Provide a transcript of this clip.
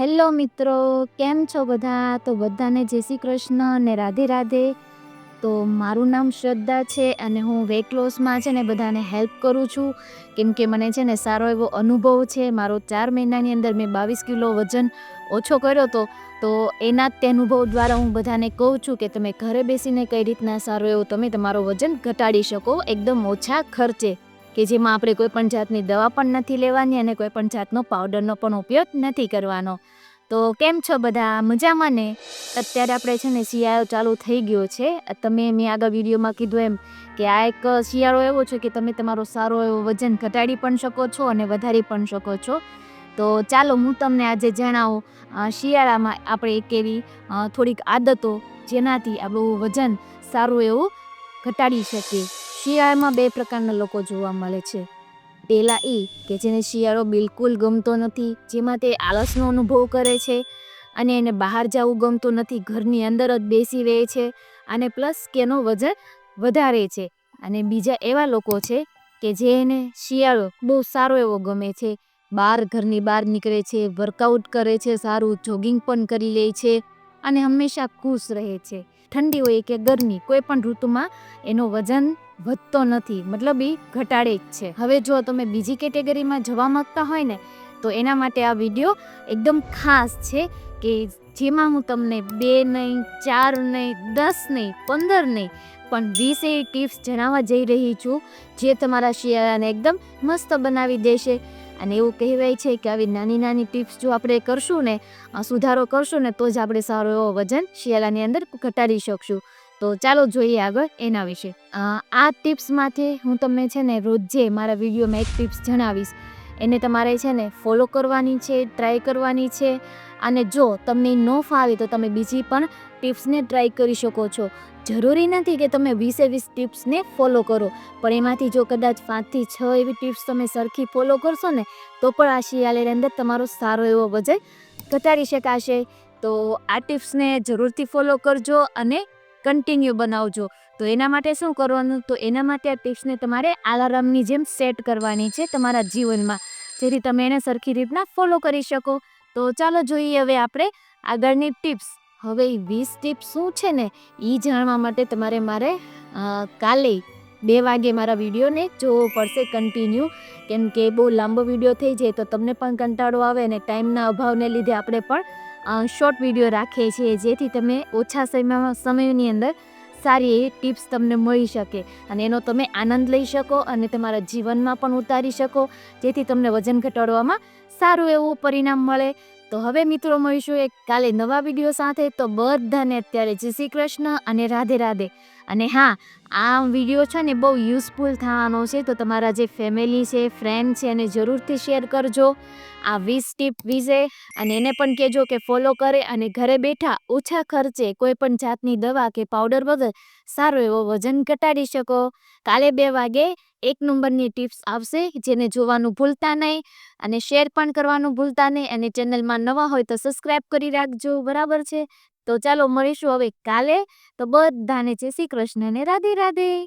Hello મિત્રો, કેમ છો બધા? તો બધાને જય શ્રી કૃષ્ણ અને રાધે રાધે. તો મારું નામ શ્રદ્ધા છે અને હું વેટ લોસમાં છે ને બધાને હેલ્પ કરું છું. કેમ કે મને છે ને સારો એવો અનુભવ છે. મારો ચાર મહિનાની અંદર મેં બાવીસ કિલો વજન ઓછો કર્યો હતો તો એના તે અનુભવ દ્વારા હું બધાને કહું છું કે તમે ઘરે બેસીને કઈ રીતના સારું એવું તમે તમારો વજન ઘટાડી શકો. એકદમ ઓછા ખર્ચે. કે જેમાં આપણે કોઈ પણ જાતની દવા પણ નથી લેવાની અને કોઈ પણ જાતનો પાવડરનો પણ ઉપયોગ નથી કરવાનો. તો કેમ છો બધા? મજામાં ને? અત્યારે આપણે છે ને શિયાળો ચાલુ થઈ ગયો છે. તમે મેં આગળ વિડીયોમાં કીધું એમ કે આ એક શિયાળો એવો છે કે તમે તમારો સારો એવો વજન ઘટાડી પણ શકો છો અને વધારી પણ શકો છો. તો ચાલો હું તમને આજે જણાવું શિયાળામાં આપણે એક એવી થોડીક આદતો જેનાથી આપણું વજન સારું એવું ઘટાડી શકીએ. શિયાળામાં બે પ્રકારના લોકો જોવા મળે છે. પહેલાં એ કે જેને શિયાળો બિલકુલ ગમતો નથી, જેમાં તે આળસનો અનુભવ કરે છે અને એને બહાર જવું ગમતું નથી, ઘરની અંદર જ બેસી રહે છે અને પ્લસ કે એનો વજન વધારે છે. અને બીજા એવા લોકો છે કે જેને શિયાળો બહુ સારો એવો ગમે છે. બહાર ઘરની બહાર નીકળે છે, વર્કઆઉટ કરે છે, સારું જોગિંગ પણ કરી લે છે. અને હંમેશા ખુશ રહે છે. ઠંડી હોય કે ગરમી, કોઈ પણ ઋતુમાં એનો વજન વધતો નથી, મતલબ એ ઘટાડે જ છે. હવે જો તમે બીજી કેટેગરીમાં જવા માંગતા હોય ને, તો એના માટે આ વીડિયો એકદમ ખાસ છે કે જેમાં હું તમને બે નહીં, ચાર નહીં, દસ નહીં, પંદર નહીં, પણ વીસ એવી ટિપ્સ જણાવવા જઈ રહી છું, જે તમારા શિયાળાને એકદમ મસ્ત બનાવી દેશે. અને એવું કહેવાય છે કે આવી નાની નાની ટિપ્સ જો આપણે કરશું ને સુધારો કરશું ને, તો જ આપણે સારો એવો વજન શિયાળાની અંદર ઘટાડી શકશું. તો ચાલો જોઈએ આગળ એના વિશે. આ ટિપ્સમાંથી હું તમને છે ને રોજે મારા વિડીયોમાં એક ટિપ્સ જણાવીશ. એને તમારે છે ને ફોલો કરવાની છે, ટ્રાય કરવાની છે. અને જો તમને ન ફાવે તો તમે બીજી પણ ટિપ્સને ટ્રાય કરી શકો છો. જરૂરી નથી કે તમે વીસે વીસ ટિપ્સને ફોલો કરો, પણ એમાંથી જો કદાચ પાંચથી છ એવી ટિપ્સ તમે સરખી ફોલો કરશો ને, તો પણ આ શિયાળાની અંદર તમારો સારો એવો વજન ઘટાડી શકાશે. તો આ ટિપ્સને જરૂરથી ફોલો કરજો અને કન્ટિન્યુ બનાવજો. તો એના માટે શું કરવાનું? તો એના માટે આ ટિપ્સને તમારે આલારામની જેમ સેટ કરવાની છે તમારા જીવનમાં, જેથી તમે એને સરખી રીતના ફોલો કરી શકો. તો ચાલો જોઈએ હવે આપણે આગળની ટિપ્સ. હવે એ વીસ ટિપ્સ શું છે ને એ જાણવા માટે તમારે મારે કાલે બે વાગે મારા વિડીયોને જોવો પડશે કન્ટિન્યુ કેમ કે બહુ લાંબો વીડિયો થઈ જાય તો તમને પણ કંટાળો આવે અને ટાઈમના અભાવને લીધે આપણે પણ શોર્ટ વીડિયો રાખીએ છીએ જેથી તમે ઓછા સમયમાં, સમયની અંદર સારી એવી ટિપ્સ તમને મળી શકે. અને એનો તમે આનંદ લઈ શકો અને તમારા જીવનમાં પણ ઉતારી શકો, જેથી તમને વજન ઘટાડવામાં સારું એવું પરિણામ મળે. તો હવે મિત્રો મળીશું એક કાલે નવા વીડિયો સાથે. તો બધાને અત્યારે જય શ્રી કૃષ્ણ અને રાધે રાધે. અને હા, આ વીડિયો છે ને બહુ યુઝફુલ થવાનો છે. તો તમારા જે ફેમિલી છે ફ્રેન્ડ છે, એને જરૂરથી શેર કરજો. આ વીસ ટીપ વિશે. અને એને પણ કહેજો કે ફોલો કરે અને ઘરે બેઠા ઓછા ખર્ચે કોઈ પણ જાતની દવા કે પાવડર વગર સારો એવો વજન ઘટાડી શકો. કાલે બે વાગે એક નંબરની ટિપ્સ આવશે જેને જોવાનું ભૂલતા નહીં અને શેર પણ કરવાનું ભૂલતા નહીં. અને ચેનલમાં નવા હોય તો સબસ્ક્રાઇબ કરી રાખજો. બરાબર છે? તો ચાલો મળીશું હવે કાલે. તો બધાને જય શ્રી કૃષ્ણને રાધે રાધે.